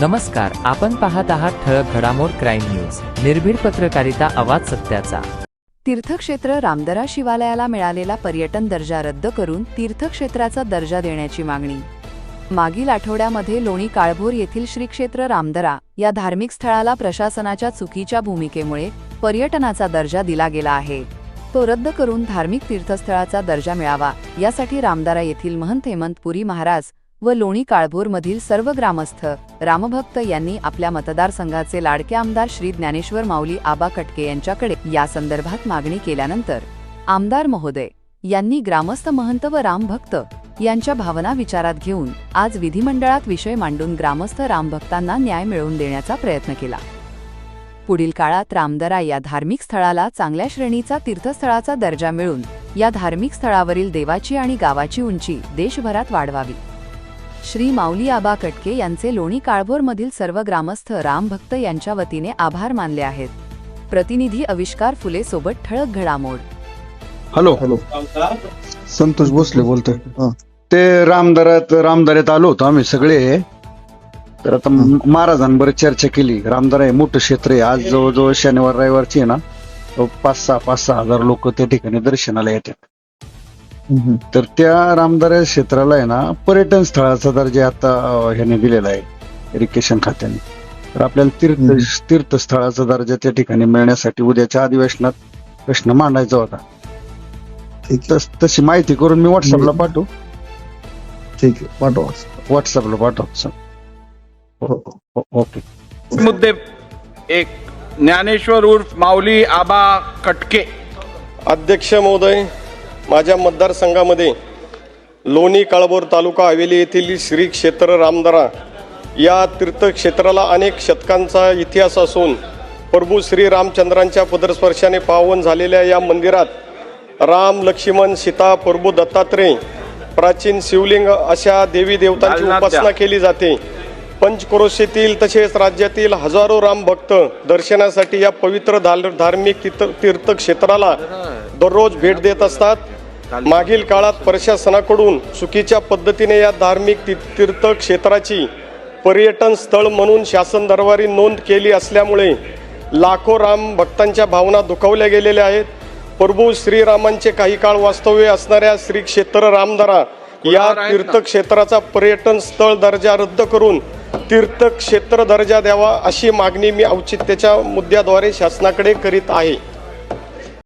नमस्कार आपण पाहत आहात ठळक घडामोड क्राईम न्यूज. निर्भीड पत्रकारिता आवाज सत्याचा. तीर्थक्षेत्र रामदरा शिवालयाला मिळालेला पर्यटन दर्जा रद्द करून तीर्थक्षेत्राचा दर्जा देण्याची मागणी. मागील आठवड्यामध्ये लोणी काळभोर येथील श्री क्षेत्र रामदरा या धार्मिक स्थळाला प्रशासनाच्या चुकीच्या भूमिकेमुळे पर्यटनाचा दर्जा दिला गेला आहे. तो रद्द करून धार्मिक तीर्थस्थळाचा दर्जा मिळावा यासाठी रामदारा येथील महंत हेमंत पुरी महाराज व लोणी काळभोरमधील सर्व ग्रामस्थ रामभक्त यांनी आपल्या मतदारसंघाचे लाडके आमदार श्री ज्ञानेश्वर माऊली आबा कटके यांच्याकडे या संदर्भात मागणी केल्यानंतर आमदार महोदय यांनी ग्रामस्थ महंत व रामभक्त यांच्या भावना विचारात घेऊन आज विधिमंडळात विषय मांडून ग्रामस्थ रामभक्तांना न्याय मिळवून देण्याचा प्रयत्न केला. पुढील काळात रामदरा या धार्मिक स्थळाला चांगल्या श्रेणीचा तीर्थस्थळाचा दर्जा मिळून या धार्मिक स्थळावरील देवाची आणि गावाची उंची देशभरात वाढवावी. श्री माऊली आबा कटके यांचे लोणी काळभोरमधील सर्व ग्रामस्थ रामभक्त यांच्या वतीने आभार मानले आहेत. प्रतिनिधी आविष्कार फुले सोबत ठळक घडामोड. हॅलो. हॅलो. संतोष भोसले बोलतोय. हा. ते रामदारात रामदाऱ्यात आलो होतो आम्ही सगळे. तर आता म- महाराजांबरोबर चर्चा केली. रामदारा हे मोठं क्षेत्र आहे. आज जवळजवळ शनिवार रविवारची आहे ना. पाच सहा पाच सहा हजार लोक त्या ठिकाणी दर्शनाला येतात. तर त्या रामदारा क्षेत्राला आहे ना पर्यटन स्थळाचा दर्जा आता ह्याने दिलेला आहे इरिगेशन खात्याने. तर आपल्याला तीर्थ. तीर्थस्थळाचा दर्जा त्या ठिकाणी मिळण्यासाठी उद्याच्या अधिवेशनात प्रश्न मांडायचा होता. तशी माहिती करून मी व्हॉट्सअपला पाठवू? ठीक आहे पाठवा. व्हॉट्सअपला पाठवतो हो, हो. O- okay. मुद्दे. एक ज्ञानेश्वर उर्फ माऊली आबा कटके. अध्यक्ष महोदय माझ्या मतदारसंघामध्ये लोणी काळभोर तालुका हवेली येथील श्री क्षेत्र रामदरा या तीर्थक्षेत्राला अनेक शतकांचा इतिहास असून प्रभू श्री रामचंद्रांच्या पदस्पर्शाने पावन झालेल्या या मंदिरात राम लक्ष्मण सीता प्रभू दत्तात्रय प्राचीन शिवलिंग अशा देवी देवतांची. उपासना केली जाते पंचक्रोशीतील तसेच राज्यातील हजारो राम भक्त दर्शनासाठी या पवित्र धाल- धार्मिक तीर्थ तीर्थक्षेत्राला दररोज भेट देत असतात मागील काळात प्रशासनाकडून चुकीच्या पद्धतीने या धार्मिक ती- तीर्थक्षेत्राची पर्यटन स्थळ म्हणून शासन दरबारी नोंद केली असल्यामुळे लाखो राम भक्तांच्या भावना दुखावल्या गेलेल्या आहेत प्रभू श्रीरामांचे काही काळ वास्तव्य असणाऱ्या श्री क्षेत्र रामदरा या? तीर्थक्षेत्राचा पर्यटन स्थळ दर्जा रद्द करून तीर्थक्षेत्र दर्जा द्यावा अशी मागणी मी औचित्याच्या मुद्द्याद्वारे शासनाकडे करीत आहे